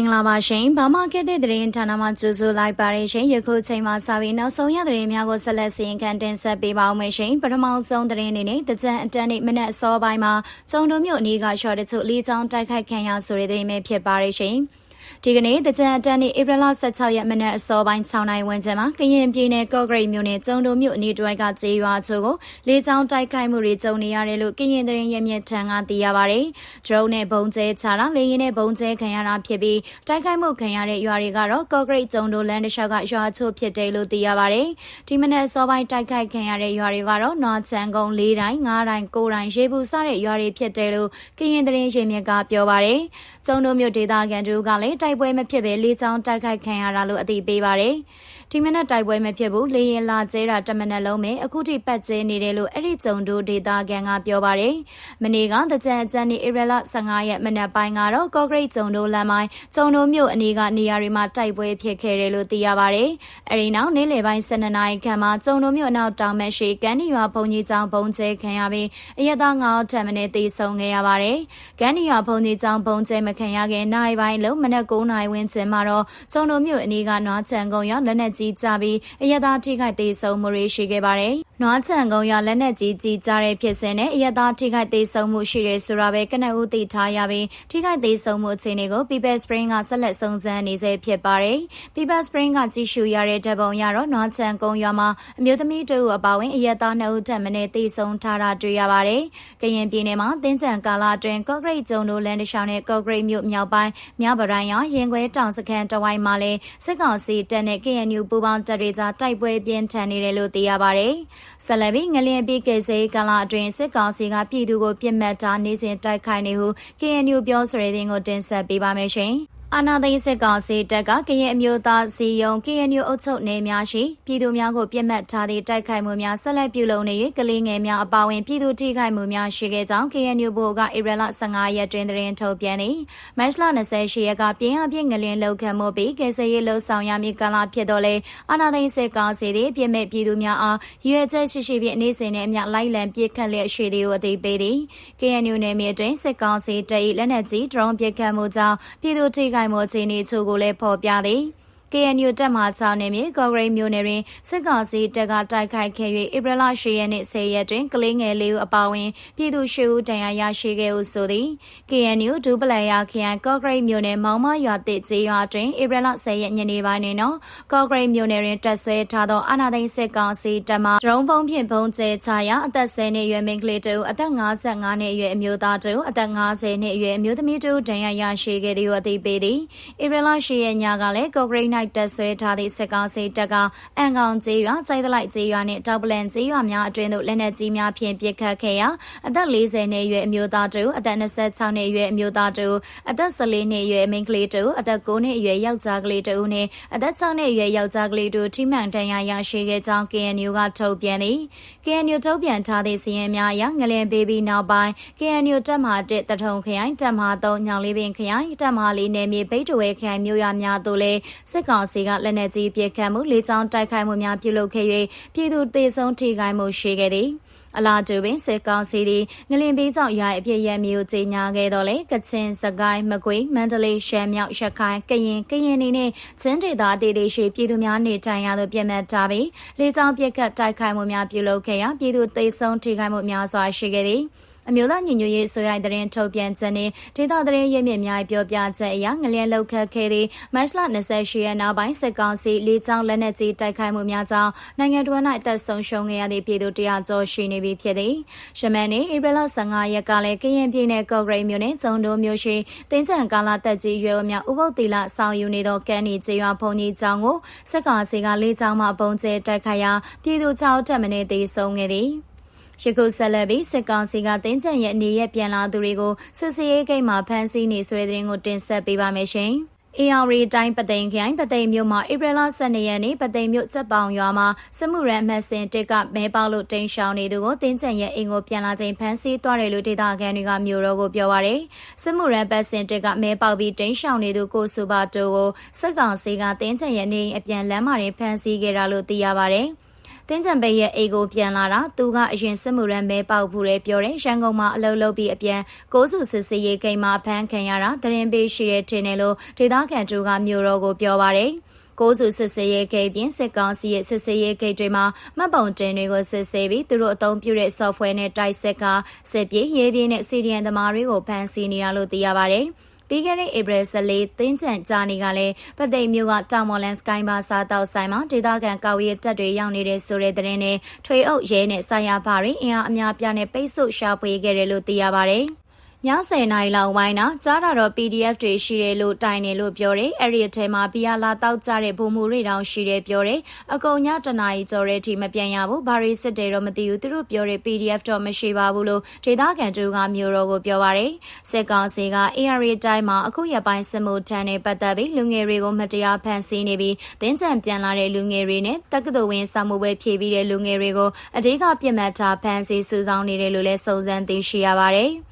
င်္ဂလာပါရှင်။ဘာမှကဲတဲ့သတင်းဌာနမှကြိုဆိုလိုက်ပါရရှင်။ယခုချိန်မှာစပြီးနောက်ဆုံးရသတင်းများကိုဆက်လက်စီရင်ခံတင်ဆက်ပေးပါဦးမယ်ရှင်။ပထမဆုံးသတင်းအနေနဲ့တကြံအတန်းနေ့မနက်အစောပိုင်းမှာကျုံတို့မြို့အနီးကရှော့တချို့လေးချောင်းတိုက်ခိုက်ခံရဆိုတဲ့သတင်းပဲဖြစ်ပါရရှင်။ ဒီကနေ့တကြံအတန်းနေ့ဧပြီလ16ရက်မနက်အစောပိုင်း6နိုင်ဝန်းကျင်မှာကရင်ပြည်နယ်ကော့ဂရိတ်မြို့နယ်ကျုံတို့မြို့အနီးတစ်ဝိုက်ကကျေးရွာချို့ကိုလေးချောင်းတိုက်ခိုက်မှုတွေကြုံနေရတယ်လို့ကရင်သတင်းရမြစ်ထံကသိရပါဗျ။ဒရုန်းနဲ့ဘုံကျဲချတာလေရင်နဲ့ဘုံကျဲခံရတာဖြစ်ပြီးတိုက်ခိုက်မှုခံရတဲ့ရွာတွေကတော့ကော့ဂရိတ်ကျုံတို့လမ်းတစ်လျှောက်ကရွာချို့ဖြစ်တယ်လို့သိရပါဗျ။ဒီမနက်အစောပိုင်းတိုက်ခိုက်ခံရတဲ့ရွာတွေကတော့နွားချန်ကုန်း၄တိုင်း၅တိုင်း၉တိုင်းရေဘူးစတဲ့ရွာတွေဖြစ်တယ်လို့ကရင်သတင်းရမြစ်ကပြောပါဗျ။ ကျုံတို့မြို့ဒေသခံတို့ကလည်းတိုက်ပွဲမဖြစ်ဘဲလေးချောင်းတိုက်ခိုက်ခံရတာလို့အသိပေးပါတယ်။ ဒီမနက်တိုက်ပွဲမဖြစ်ဘူးလေရင်လာကျဲတာတမနက်လုံးပဲအခုထိပတ်ကျဲနေတယ်လို့အဲ့ဒီကျုံတို့ဒေတာကန်ကပြောပါတယ်။မနေ့ကတကြံအကြံနေဧပြီလ15ရက်မနက်ပိုင်းကတော့ကော့ဂရိတ်ကျုံတို့လမ်းပိုင်းကျုံတို့မြို့အနီးကနေရာတွေမှာတိုက်ပွဲဖြစ်ခဲ့တယ်လို့သိရပါတယ်။အဲဒီနောက်နေ့လယ်ပိုင်း12နာရီခန့်မှာကျုံတို့မြို့အနောက်တောင်မရှိကန်ဒီရွာဘုံကြီးကျောင်းဘုံကျဲခံရပြီးအရသာ9အောက်ထပ်မင်းသေဆုံးခဲ့ရပါတယ်။ကန်ဒီရွာဘုံကြီးကျောင်းဘုံကျဲမခံရခင်နိုင်ပိုင်းလုံးမနက်9နာရီဝန်းကျင်မှာတော့ကျုံတို့မြို့အနီးကနွားချံကုန်းရလက်နက်ကြီးကြပြီးအရသာထိခိုက်သေးဆုံးမှုတွေရှိခဲ့ပါတယ်။နွားချံကုန်းရလက်နက်ကြီးကြီးကြတဲ့ဖြစ်စဉ်နဲ့အရသာထိခိုက်သေးဆုံးမှုရှိတယ်ဆိုတာပဲကနအူးသိထားရပြီးထိခိုက်သေးဆုံးမှုအခြေအနေကို People Spring ကဆက်လက်စုံစမ်းနေစေဖြစ်ပါတယ်။ People Spring ကကြည့်ရှုရတဲ့ဓာတ်ပုံရတော့နွားချံကုန်းရမှာအမျိုးသမီးတို့အပါဝင်အရသာနှစ်ဦးထက်မနည်းသေဆုံးထားတာတွေ့ရပါတယ်။ကရင်ပြည်နယ်မှာတင်းကြံကာလအတွင်းကော့ဂရိတ်ကျုံတို့လန်တရှောင်းနဲ့ကော့ဂရိတ်မြို့မြောက်ပိုင်းမြဗရိုင်းရရင်ခွဲတောင်စခန်းတဝိုင်းမှာလဲစစ်ကောင်စီတပ်နဲ့ KNU ပူးပေါင်းတပ်တွေကြားတိုက်ပွဲပြင်းထန်နေတယ်လို့သိရပါတယ်။ဆက်လက်ပြီးငလျင်ပြီးကေစေကာလအတွင်းစစ်ကောင်စီကပြည်သူကိုပြစ်မှတ်ထားနေစဉ်တိုက်ခိုက်နေဟု KNU ပြောဆိုတဲ့တဲ့ကိုတင်ဆက်ပေးပါမယ်ရှင်။ အာနာသိန်းစစ်ကောင်စီတပ်ကကရင်အမျိုးသားစီယုံ KNU အုပ်ချုပ်နယ်များရှိပြည်သူများကိုပြစ်မှတ်ထားသည့်တိုက်ခိုက်မှုများဆက်လက်ပြုလုပ်နေ၍ကလေးငယ်များအပါအဝင်ပြည်သူထိခိုက်မှုများရှိခဲ့ကြောင်း KNU ဘိုကဧပြီလ15ရက်တွင်သတင်းထုတ်ပြန်သည်။မတ်လ28ရက်ကပြင်းအပြင်းငလင်းလောက်ခံမှုပြီးကယ်ဆယ်ရေးလှုပ်ဆောင်ရမည့်ကာလဖြစ်တော့လေအာနာသိန်းစစ်ကောင်စီသည်ပြစ်မဲ့ပြည်သူများအားရွေချက်ရှိရှိဖြင့်အနေစဉ်နဲ့အမျှလိုက်လံပြစ်ခတ်လျက်ရှိသည်ကိုအသိပေးသည်။ KNU နယ်မြေတွင်စစ်ကောင်စီတပ်၏လက်နက်ကြီးဒရုန်းပစ်ခတ်မှုကြောင့်ပြည်သူထိခိုက်ခိုင်မှုအခြေအနေချို့ကိုလည်းဖော်ပြသည် KNU တပ်မှ6နယ်မြေကော့ဂရိတ်မြို့နယ်တွင်စစ်ကောင်စီတပ်ကတိုက်ခိုက်ခဲ့၍ဧပြီလ10ရက်နေ့10ရက်တွင်ကလေးငယ်လေးဦးအပါအဝင်ပြည်သူ၈ဦးတရားရရှိခဲ့ဟုဆိုသည် KNU ဒူပလန်ယာခရိုင်ကော့ဂရိတ်မြို့နယ်မောင်မရွာတစ်ကျေးရွာတွင်ဧပြီလ10ရက်ညနေပိုင်းတွင်တော့ကော့ဂရိတ်မြို့နယ်တွင်တပ်ဆွဲထားသောအာဏာသိမ်းစစ်ကောင်စီတပ်မှဒရုန်းပုံဖြင့်ပုံကျဲချရာအသက်10နှစ်အရွယ်မိန်းကလေးတဦးအသက်55နှစ်အရွယ်အမျိုးသားတဦးအသက်50နှစ်အရွယ်အမျိုးသမီးတဦးတရားရရှိခဲ့သည်ဟုအသိပေးသည်ဧပြီလ10ရက်ညကလည်းကော့ဂရိတ်၌တပ်ဆွဲထားသည့်စစ်ကောင်စီတပ်ကအန်ကောင်ကျေးရွာ၊ကျိုက်သလိုက်ကျေးရွာနှင့်တောက်ပလန်ကျေးရွာများအတွင်းသို့လက်နက်ကြီးများဖြင့်ပစ်ခတ်ခဲ့ရာအသက်40နှစ်အရွယ်အမျိုးသားတူအသက်26နှစ်အရွယ်အမျိုးသားတူအသက်14နှစ်အရွယ်မိန်းကလေးတူအသက်9နှစ်အရွယ်ယောက်ျားကလေးတူနှင့်အသက်6နှစ်အရွယ်ယောက်ျားကလေးတူထိမှန်တန်ရာရရှိခဲ့ကြောင်း KNU ကထုတ်ပြန်သည် KNU ထုတ်ပြန်ထားသည့်စီရင်များအရငလင်ပေးပြီးနောက်ပိုင်း KNU တပ်မှ1တထုံခရိုင်တပ်မှ3ညောင်လေးပင်ခရိုင်တပ်မှ4နယ်မြေဘိတ်တဝဲခရိုင်မြို့ရွာများသို့လည်းစစ်ကောင်စီကလက်နက်ကြီးပစ်ခတ်မှုလေကြောင်းတိုက်ခိုက်မှုများပြုလုပ်ခဲ့၍ပြည်သူသေဆုံးထိခိုက်မှုရှိခဲ့သည်အလားတူပင်စစ်ကောင်စီသည်ငလင်ပေးကြောင့်ရအပြည့်ရမျိုးကြီးညာခဲ့တော့လေကချင်စကိုင်းမကွေးမန္တလေးရှမ်းမြောက်ရခိုင်ကရင်ကရင်နေနဲ့ချင်းဒေသအသေးသေးရှိပြည်သူများနေထိုင်ရသို့ပြတ်မှတ်ထားပြီးလေကြောင်းပြက်ခတ်တိုက်ခိုက်မှုများပြုလုပ်ခဲ့ရာပြည်သူသေဆုံးထိခိုက်မှုများစွာရှိခဲ့သည် အမျိုးသားညီညွတ်ရေးဆိုရိုက်သတင်းထုတ်ပြန်ချက်နဲ့ဒေသသတင်းရင်းမြစ်များပြောပြချက်အရငလျင်လောက်ခတ်ခဲ့တဲ့မတ်လ28ရက်နောက်ပိုင်းစစ်ကောင်စီလေးချောင်းလက်နက်ကြီးတိုက်ခိုက်မှုများကြောင့်နိုင်ငံတော်၌အသက်ဆုံးရှုံးခဲ့ရသည့်ပြည်သူတရားကျော်ရှိနေပြီဖြစ်သည်။ရှမန်နေဧပြီလ15ရက်ကလည်းကရင်ပြည်နယ်ကော့ဂရိတ်မြို့နယ်ကျုံတို့မြို့ရှိတင်းချံကာလာတက်ကြီးရွယ်များဥပုပ်တီလာဆောင်ယူနေသောကန်နီကျေးရွာဘုံကြီးကျောင်းကိုစစ်ကောင်စီကလေးချောင်းမှပုံကျဲတိုက်ခိုက်ရာပြည်သူ6တက်မနေသေးဆုံးခဲ့သည်။ ယခုဆက်လက်ပြီးစစ်ကောင်စီကတင်းကျပ်ရဲ့အနေနဲ့ပြန်လာသူတွေကိုစစ်စီရေးဂိတ်မှာဖမ်းဆီးနေဆွဲတဲ့ရင်ကိုတင်ဆက်ပေးပါမယ်ရှင်။ AR တိုင်းပသိမ်ခိုင်ပသိမ်မြို့မှာဧပြီလ12ရက်နေ့ပသိမ်မြို့စက်ပောင်ရွာမှာစမှုရန်အမတ်စင်တစ်ကမဲပေါလို့တိန်ရှောင်းနေသူကိုတင်းကျပ်ရဲ့အိမ်ကိုပြန်လာချိန်ဖမ်းဆီးသွားတယ်လို့ဒေသခံတွေကမြို့တော်ကိုပြောပါရယ်စမှုရန်ပတ်စင်တစ်ကမဲပေါပြီးတိန်ရှောင်းနေသူကိုစုပါတိုကိုစက်ကောင်စီကတင်းကျပ်ရဲ့နေအပြန်လမ်းမှာဖမ်းဆီးခဲ့တာလို့သိရပါရယ် တင်းကြံပိတ်ရဲ့အိတ်ကိုပြန်လာတာသူကအရင်စစ်မှုရမ်းမဲပေါက်ဖူးတယ်ပြောတယ်ရန်ကုန်မှာအလုပ်လုပ်ပြီးအပြန်ကိုစုစစ်စေးရေးကိန်းမှာဖမ်းခံရတာသတင်းပေးရှိတဲ့ထင်တယ်လို့ဒေသခံတူကမျိုးတော်ကိုပြောပါတယ်ကိုစုစစ်စေးရေးဂိတ်ပြင်စစ်ကောင်စီရဲ့စစ်စေးရေးဂိတ်တွေမှာမှတ်ပုံတင်တွေကိုစစ်ဆေးပြီးသူတို့အသုံးပြုတဲ့ software နဲ့တိုက်ဆက်ကစစ်ပြေးရေးပြေးနဲ့ CDN သမားတွေကိုဖမ်းဆီးနေတာလို့သိရပါတယ်။ ပြီးခဲ့တဲ့ဧပြီ14တင်းချန်ကြာနေကလည်းပသိမ်မြို့ကတောင်မော်လန်စကိုင်းဘာစားတောက်ဆိုင်မှာဒေသခံကောက်ရဲတပ်တွေရောက်နေတဲ့ဆိုတဲ့သတင်းနဲ့ထွေအုပ်ရဲနဲ့ဆိုင်ရာဘာတွေအင်အားအများပြားနဲ့ပိတ်ဆို့ရှာဖွေခဲ့တယ်လို့သိရပါတယ်။ည 10နာရီလောက်ဝိုင်းတာကြားတာတော့ PDF တွေရှိတယ်လို့တိုင်တယ်လို့ပြောတယ်အဲ့ဒီအထဲမှာဘီယာလာတောက်ကြတဲ့ဘုံမူတွေတောင်ရှိတယ်ပြောတယ်အကုန်ညတနာရီကျော်တဲ့အထိမပြန်ရဘူးဘာရီစစ်တယ်တော့မသိဘူးသူတို့ပြောတဲ့ PDF တော့မရှိပါဘူးလို့ဒေသခံတို့ကမျိုးတော်ကိုပြောပါတယ်စစ်ကောင်စီက AR တိုင်းမှာအခုရပိုင်းစစ်မှုထမ်းနဲ့ပတ်သက်ပြီးလူငယ်တွေကိုမတရားဖမ်းဆီးနေပြီးတင်းကြံပြန်လာတဲ့လူငယ်တွေနဲ့တက္ကသိုလ်ဝင်စာမှုပွဲဖြည့်ပြီးတဲ့လူငယ်တွေကိုအဓိကပြစ်မှတ်ထားဖမ်းဆီးစုဆောင်းနေတယ်လို့လည်းစုံစမ်းသိရှိရပါတယ်။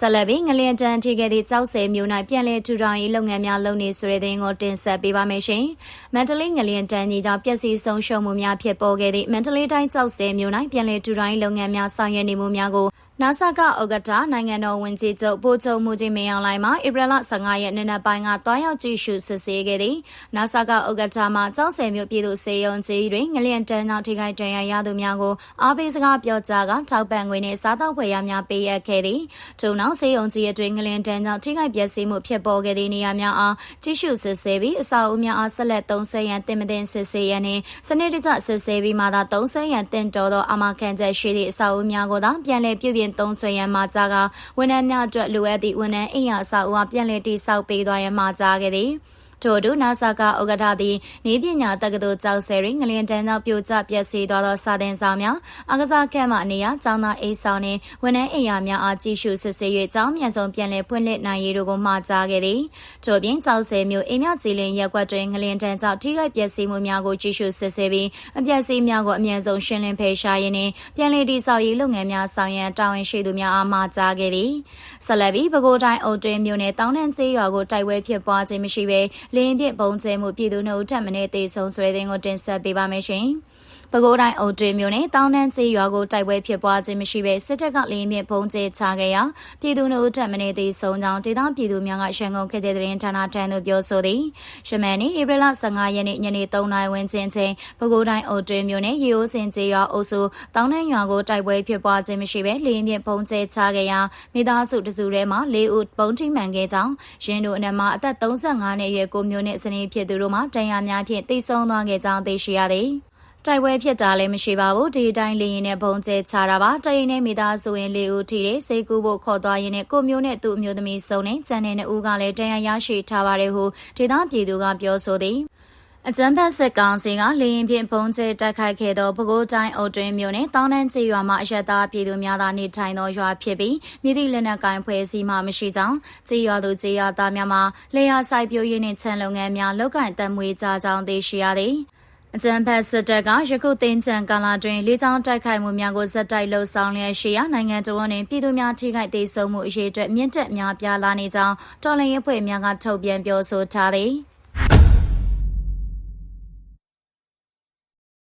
ဆက်လက်ပြီးငလျင်တန်းထိခဲ့သည့်ကြောက်စဲမြို့၌ပြန်လည်ထူထောင်ရေးလုပ်ငန်းများလုပ်နေဆိုတဲ့သတင်းကိုတင်ဆက်ပေးပါမယ်ရှင်။မန္တလေးငလျင်တန်းကြီးကြောင့်ပျက်စီးဆုံးရှုံးမှုများဖြစ်ပေါ်ခဲ့သည့်မန္တလေးတိုင်းကြောက်စဲမြို့၌ပြန်လည်ထူထောင်ရေးလုပ်ငန်းများဆောင်ရွက်နေမှုများကို နာဆာကဥက္ကဋ္ဌနိုင်ငံတော်ဝန်ကြီးချုပ်ပိုချုပ်မှုကြီးမင်းအောင်လှိုင်မှဧပြီလ15ရက်နေ့နက်ပိုင်းကတွားရောက်ကြည့်ရှုစစ်ဆေးခဲ့သည်နာဆာကဥက္ကဋ္ဌမှကျောင်းဆယ်မြို့ပြည်သူစေယုံကြီးတွင်ငလျင်တန်းကြောင့်ထိခိုက်ဒဏ်ရာရသူများကိုအားပေးစကားပြောကြားကထောက်ပံ့ငွေနှင့်စားသောက်ဖွယ်ရများပေးအပ်ခဲ့သည်ထို့နောက်စေယုံကြီးအတွင်းငလျင်တန်းကြောင့်ထိခိုက်ပျက်စီးမှုဖြစ်ပေါ်ခဲ့သည့်နေရာများအားကြည့်ရှုစစ်ဆေးပြီးအဆောက်အဦများအားဆက်လက်သုံးစွဲရန်တင်မတင်စစ်ဆေးရန်နှင့်စနစ်တကျစစ်ဆေးပြီးမှသာသုံးစွဲရန်တင်တော်သောအမခံချက်ရှိသည့်အဆောက်အဦများကိုသာပြန်လည်ပြုပြင်သုံးစွဲရန်မှာကြားကဝန်ထမ်းများအတွက်လိုအပ်သည့်ဝန်ထမ်းအိမ်ယာအဆောက်အဦပြန်လည်တည်ဆောက်ပေးသွားရန်မှာကြားခဲ့သည်။ ထို့သူနာဆာကဥက္ကဋ္ဌသည်နေပညာတက္ကသိုလ်ကျောက်ဆယ်တွင်ငလျင်တန်းကြောင့်ပြိုကျပျက်စီးသွားသောစာသင်ဆောင်များအကစားခန့်မှနေရာကျောင်းသားအိမ်ဆောင်နှင့်ဝန်ထမ်းအိမ်ယာများအားကြီးရှုစစ်ဆေး၍ကျောင်းမြန်ဆုံးပြန်လည်ဖွင့်လှစ်နိုင်ရေးတို့ကိုမှာကြားခဲ့သည်ထို့ပြင်ကျောက်ဆယ်မြို့အိမ်မြကြည်လင်ရက်ကွက်တွင်ငလျင်တန်းကြောင့်ထိခိုက်ပျက်စီးမှုများကိုကြီးရှုစစ်ဆေးပြီးအပျက်စီးများကိုအမြန်ဆုံးရှင်းလင်းဖယ်ရှားရင်းနှင့်ပြန်လည်တည်ဆောက်ရေးလုပ်ငန်းများဆောင်ရွက်တာဝန်ရှိသူများအားမှာကြားခဲ့သည်ဆက်လက်ပြီးပဲခူးတိုင်းအုတ်တွင်းမြို့နယ်တောင်းတန်းကျေးရွာကိုတိုက်ပွဲဖြစ်ပွားခြင်းမရှိဘဲလင်းပြစ်ပုံကျဲမှုပြည်သူနှုတ်ထက်မင်းတေဆုံးဆွဲတဲ့ကိုတင်ဆက်ပေးပါမယ်ရှင်။ ပဲခူးတိုင်းအုံတွင်မြို့နယ်တောင်းတန်းကျေးရွာကိုတိုက်ပွဲဖြစ်ပွားခြင်းမရှိဘဲစစ်တပ်ကလင်းမြင့်ဖုံးကျဲချခဲ့ရာပြည်သူနှုတ်ထက်မင်းတေဆုံးကြောင်းဒေသပြည်သူများကရန်ကုန်ခေတ်တဲ့တွင်ဌာနထံသို့ပြောဆိုသည်။ရှမန်နီဧပြီလ15ရက်နေ့ညနေ3နာရီဝန်းကျင်ချိန်ပဲခူးတိုင်းအုံတွင်မြို့နယ်ရေအိုးစင်ကျေးရွာအုပ်စုတောင်းတန်းရွာကိုတိုက်ပွဲဖြစ်ပွားခြင်းမရှိဘဲလင်းမြင့်ဖုံးကျဲချခဲ့ရာမိသားစုတစုထဲမှ၄ဦးပုံထိမှန်ခဲ့ကြောင်းရင်းတို့အနက်မှအသက်35နှစ်အရွယ်ကိုမျိုးနှင့်စနေဖြစ်သူတို့မှတန်ရာများဖြင့်တိတ်ဆုံးသွားခဲ့ကြောင်းသိရှိရသည်။ တိုက်ပွဲဖြစ်တာလည်းမရှိပါဘူးဒီအတိုင်းလေရင်နဲ့ဘုံကျဲချတာပါတရင်နဲ့မိသားစုဝင်လေးဦးထိတဲ့စိတ်ကူးဖို့ခေါ်သွားရင်းနဲ့ကိုမျိုးနဲ့သူ့အမျိုးသမီးစုံနဲ့ကျန်တဲ့နှစ်ဦးကလည်းတရားရရှိထားပါတယ်ဟုဒေသပြည်သူကပြောဆိုသည်အကြံဖက်စစ်ကောင်စီကလေရင်ဖြင့်ပုံကျဲတိုက်ခိုက်ခဲ့သောပဲခူးတိုင်းအုတ်တွင်းမြို့နယ်တောင်းတန်းကျေးရွာမှာအရတားပြည်သူများသာနေထိုင်သောရွာဖြစ်ပြီးမြစ်သည့်လက်နက်ကိုင်ဖွဲ့စည်းမှမရှိကြောင်းကျေးရွာသူကျေးရွာသားများမှာလေယာစိုက်ပျိုးရေးနှင့်ခြံလုပ်ငန်းများလုပ်ကိုင်တံမွေကြကြောင်းသိရှိရသည် အကြံဖက်စစ်တပ်ကယခုသိန်းချံကာလတွင်လေးချောင်းတိုက်ခိုက်မှုများကိုဇက်တိုက်လှုပ်ဆောင်လျက်ရှိရာနိုင်ငံတော်ဝန်တွင်ပြည်သူများထိခိုက်သေးဆုံးမှုအရေးအတွက်မြင့်တက်များပြားလာနေကြောင်းတော်လှန်ရေးဖွဲ့များကထုတ်ပြန်ပြောဆိုထားသည်။